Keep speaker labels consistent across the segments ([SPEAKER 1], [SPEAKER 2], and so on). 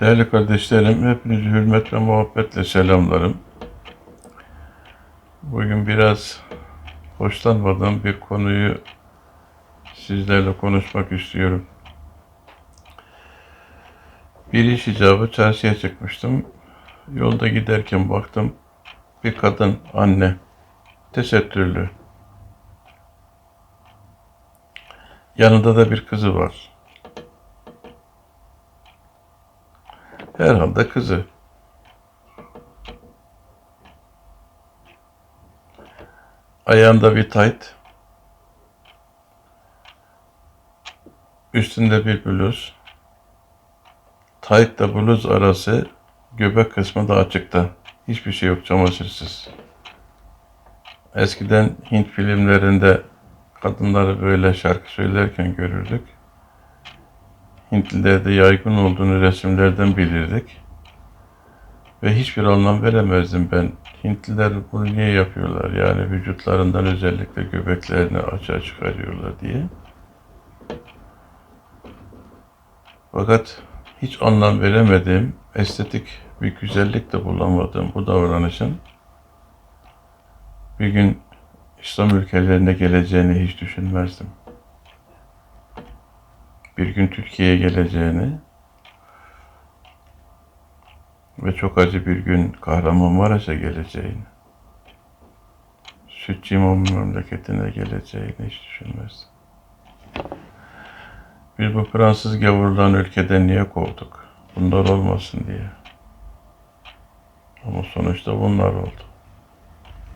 [SPEAKER 1] Değerli kardeşlerim, hepinizi hürmet ve muhabbetle selamlarım. Bugün biraz hoşlanmadığım bir konuyu sizlerle konuşmak istiyorum. Bir iş icabı çarşıya çıkmıştım. Yolda giderken baktım bir kadın, anne, tesettürlü. Yanında da bir kızı var. Herhalde kızı. Ayağında bir tayt. Üstünde bir bluz. Taytla bluz arası göbek kısmı da açıkta. Hiçbir şey yok çamaşırsız. Eskiden Hint filmlerinde kadınları böyle şarkı söylerken görürdük. Hintlilerde yaygın olduğunu resimlerden bilirdik. Ve hiçbir anlam veremezdim ben. Hintliler bunu niye yapıyorlar? Yani vücutlarından özellikle göbeklerini açığa çıkarıyorlar diye. Fakat hiç anlam veremediğim, estetik bir güzellik de bulamadığım bu davranışın bir gün İslam ülkelerine geleceğini hiç düşünmezdim bir gün Türkiye'ye geleceğini ve çok acı bir gün Kahramanmaraş'a geleceğini, Sütçü İmam memleketine geleceğini hiç düşünmezdim. Biz bu Fransız gavurların ülkeden niye kovduk? Bunlar olmasın diye. Ama sonuçta bunlar oldu.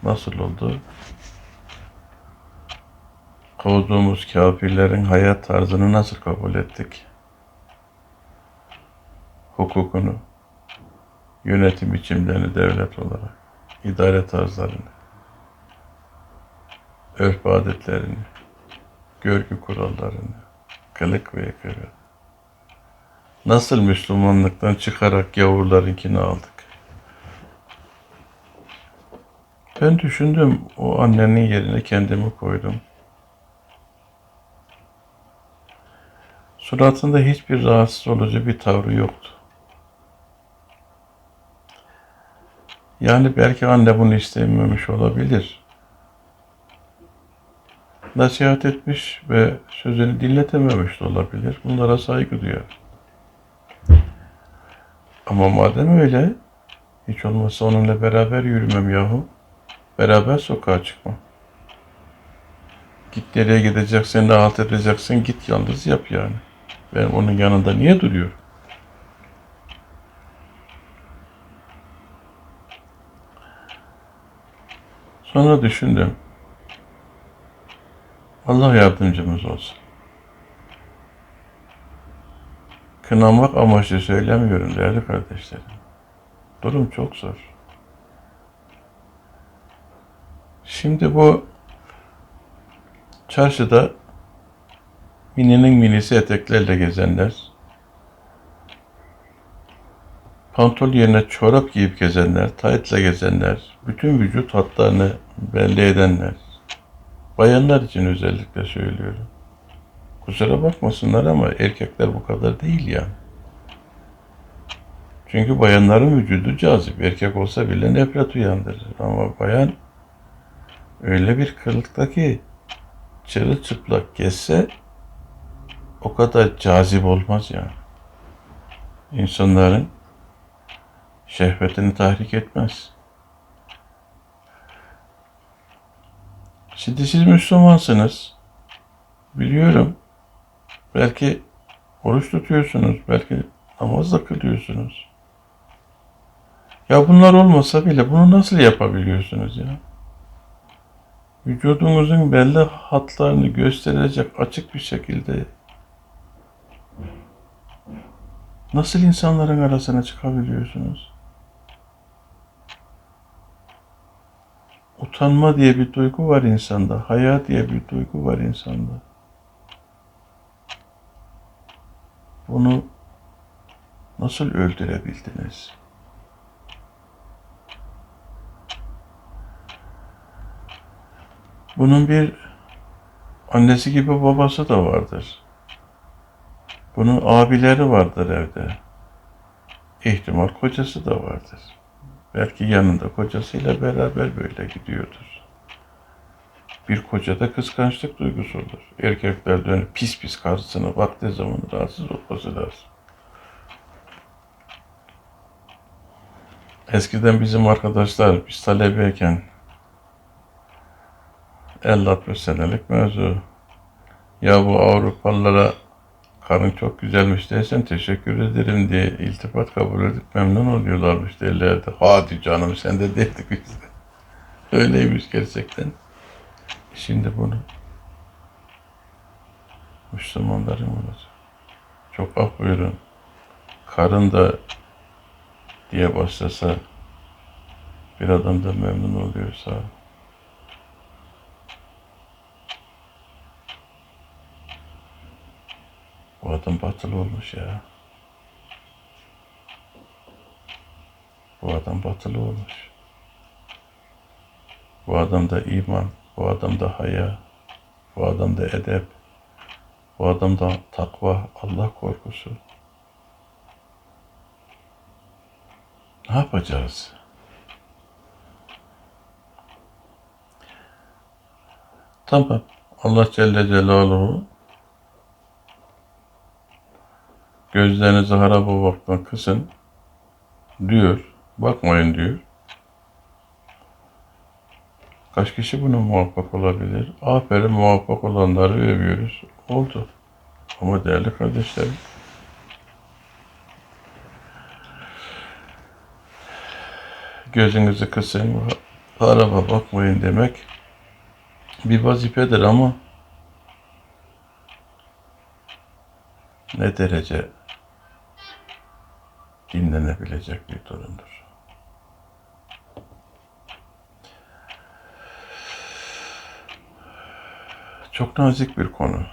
[SPEAKER 1] Nasıl oldu? Kovduğumuz kafirlerin hayat tarzını nasıl kabul ettik? Hukukunu, yönetim biçimlerini devlet olarak, idare tarzlarını, örf adetlerini, görgü kurallarını, kılık ve yakarı. Nasıl Müslümanlıktan çıkarak gavurlarınkini aldık? Ben düşündüm, o annenin yerine kendimi koydum. Suratında hiçbir rahatsız olucu bir tavrı yoktu. Yani belki anne bunu istememiş olabilir. Nasihat etmiş ve sözünü dinletememiş de olabilir. Bunlara saygı duyar. Ama madem öyle, hiç olmazsa onunla beraber yürümem yahu. Beraber sokağa çıkmam. Git nereye gideceksin, ne halt edeceksin, git yalnız yap yani. Ben onun yanında niye duruyorum? Sonra düşündüm. Allah yardımcımız olsun. Kınamak amaçlı söylemiyorum değerli kardeşlerim. Durum çok zor. Şimdi bu çarşıda Mininin minisi eteklerle gezenler, pantol yerine çorap giyip gezenler, taytla gezenler, bütün vücut hatlarını belli edenler, bayanlar için özellikle söylüyorum. Kusura bakmasınlar ama erkekler bu kadar değil yani. Çünkü bayanların vücudu cazip. Erkek olsa bile nefret uyandırır. Ama bayan öyle bir kılıkta ki çırılçıplak gezse o kadar cazip olmaz ya. İnsanların şehvetini tahrik etmez. Şimdi siz Müslümansınız. Biliyorum. Belki oruç tutuyorsunuz. Belki namaz da kılıyorsunuz. Ya bunlar olmasa bile bunu nasıl yapabiliyorsunuz ya? Vücudunuzun belli hatlarını gösterecek açık bir şekilde Nasıl insanların arasına çıkabiliyorsunuz? Utanma diye bir duygu var insanda. Haya diye bir duygu var insanda. Bunu nasıl öldürebildiniz? Bunun bir annesi gibi babası da vardır. Bunun abileri vardır evde. ihtimal kocası da vardır. Belki yanında kocasıyla beraber böyle gidiyordur. Bir kocada kıskançlık duygusu olur. Erkekler dönüp pis pis karısına baktığı zaman rahatsız olması lazım. Eskiden bizim arkadaşlar biz talebeyken 50-60 senelik mevzu. Ya bu Avrupalılara karın çok güzelmiş dersen teşekkür ederim diye iltifat kabul edip memnun oluyorlarmış derlerdi. Hadi canım sen de dedik biz de. Öyleymiş gerçekten. Şimdi bunu Müslümanların olacak. Çok af buyurun. Karın da diye başlasa bir adam da memnun oluyorsa bu adam batılı olmuş ya. Bu adam batılı olmuş. Bu adamda iman, bu adamda haya, bu adamda edep, bu adamda takva, Allah korkusu. Ne yapacağız? Tamam. Allah Celle Celaluhu gözlerinizi harap olmaktan kısın diyor. Bakmayın diyor. Kaç kişi buna muvaffak olabilir? Aferin muvaffak olanları övüyoruz. Oldu. Ama değerli kardeşlerim, gözünüzü kısın, araba bakmayın demek bir vazifedir ama ne derece dinlenebilecek bir durumdur. Çok nazik bir konu.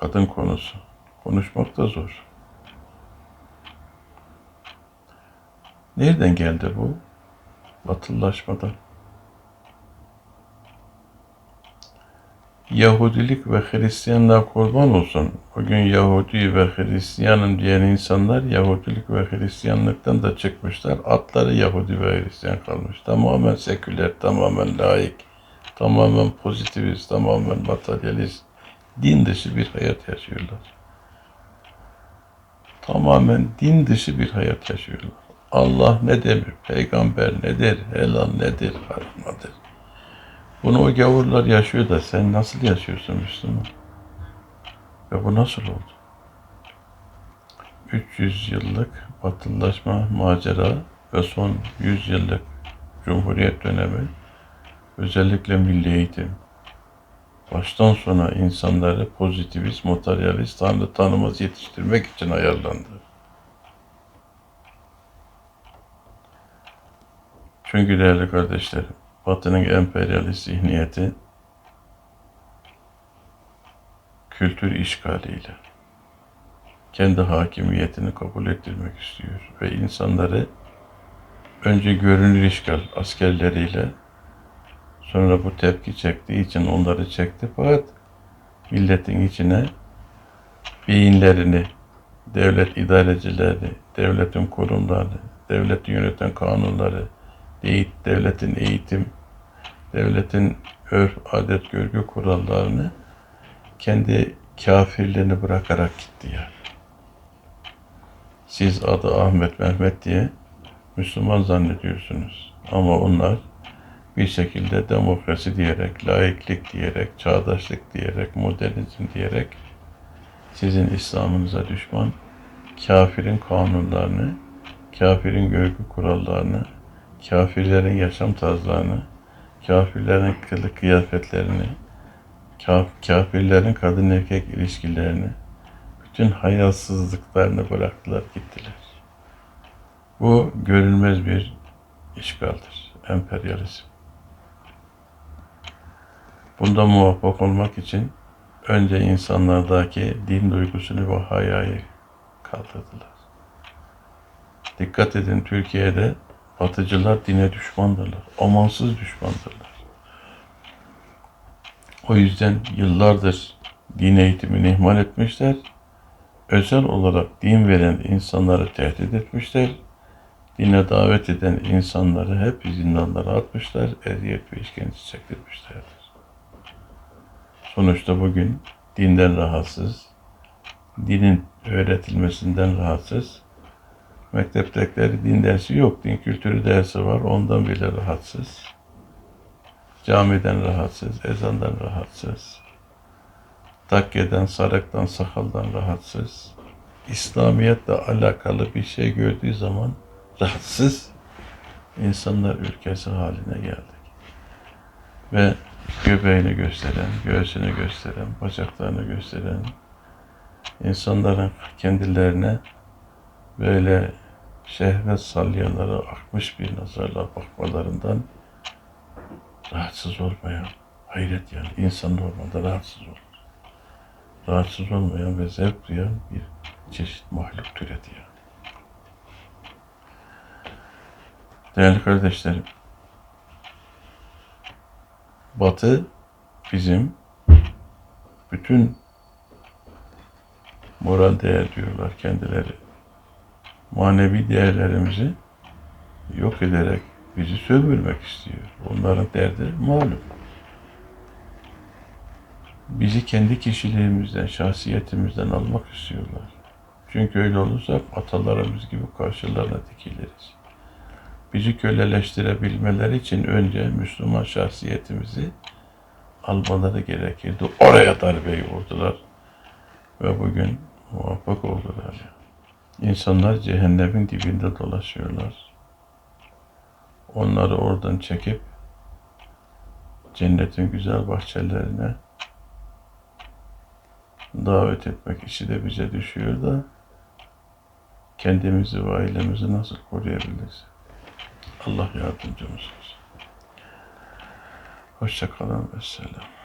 [SPEAKER 1] Kadın konusu. Konuşmak da zor. Nereden geldi bu? Batılılaşmadan. Yahudilik ve Hristiyanlığa kurban olsun. Bugün Yahudi ve Hristiyanım diyen insanlar Yahudilik ve Hristiyanlıktan da çıkmışlar. Atları Yahudi ve Hristiyan kalmış. Tamamen seküler, tamamen laik, tamamen pozitivist, tamamen materyalist, din dışı bir hayat yaşıyorlar. Tamamen din dışı bir hayat yaşıyorlar. Allah ne demir, peygamber nedir, helal nedir, haram nedir? Bunu o gavurlar yaşıyor da sen nasıl yaşıyorsun Müslüman? Ve bu nasıl oldu? 300 yıllık batılılaşma macera ve son 100 yıllık Cumhuriyet dönemi özellikle milli eğitim baştan sona insanları pozitivist, materyalist, tanrı tanımaz yetiştirmek için ayarlandı. Çünkü değerli kardeşlerim, Batı'nın emperyalist zihniyeti kültür işgaliyle kendi hakimiyetini kabul ettirmek istiyor ve insanları önce görünür işgal askerleriyle sonra bu tepki çektiği için onları çekti. Fakat milletin içine beyinlerini, devlet idarecilerini, devletin kurumlarını, devleti yöneten kanunları, devletin eğitim, devletin örf, adet, görgü kurallarını kendi kafirlerini bırakarak gitti yani. Siz adı Ahmet Mehmet diye Müslüman zannediyorsunuz. Ama onlar bir şekilde demokrasi diyerek, laiklik diyerek, çağdaşlık diyerek, modernizm diyerek sizin İslam'ınıza düşman kafirin kanunlarını, kafirin görgü kurallarını, kafirlerin yaşam tarzlarını, kafirlerin kılık kıyafetlerini, kaf, kafirlerin kadın erkek ilişkilerini, bütün hayasızlıklarını bıraktılar gittiler. Bu görülmez bir işgaldir, emperyalizm. Bunda muvaffak olmak için önce insanlardaki din duygusunu ve hayayı kaldırdılar. Dikkat edin Türkiye'de batıcılar dine düşmandırlar. Amansız düşmandırlar. O yüzden yıllardır din eğitimini ihmal etmişler. Özel olarak din veren insanları tehdit etmişler dine davet eden insanları hep zindanlara atmışlar, eziyet ve işkence çektirmişlerdir. Sonuçta bugün dinden rahatsız, dinin öğretilmesinden rahatsız, mekteptekileri din dersi yok, din kültürü dersi var, ondan bile rahatsız. Camiden rahatsız, ezandan rahatsız, takkeden, saraktan, sakaldan rahatsız. İslamiyetle alakalı bir şey gördüğü zaman rahatsız insanlar ülkesi haline geldik. Ve göbeğini gösteren, göğsünü gösteren, bacaklarını gösteren insanların kendilerine böyle şehvet salyaları akmış bir nazarla bakmalarından rahatsız olmayan, hayret yani insan normalde rahatsız olur. Rahatsız olmayan ve zevk duyan bir çeşit mahluk türedi yani. Değerli kardeşlerim, Batı bizim bütün moral değer diyorlar kendileri. Manevi değerlerimizi yok ederek bizi sömürmek istiyor. Onların derdi malum. Bizi kendi kişiliğimizden, şahsiyetimizden almak istiyorlar. Çünkü öyle olursa atalarımız gibi karşılarına dikiliriz. Bizi köleleştirebilmeleri için önce Müslüman şahsiyetimizi almaları gerekirdi. Oraya darbeyi vurdular. Ve bugün muvaffak oldular. İnsanlar cehennemin dibinde dolaşıyorlar. Onları oradan çekip cennetin güzel bahçelerine davet etmek işi de bize düşüyor da kendimizi ve ailemizi nasıl koruyabiliriz? Allah yardımcımız olsun. Hoşça kalın ve selam.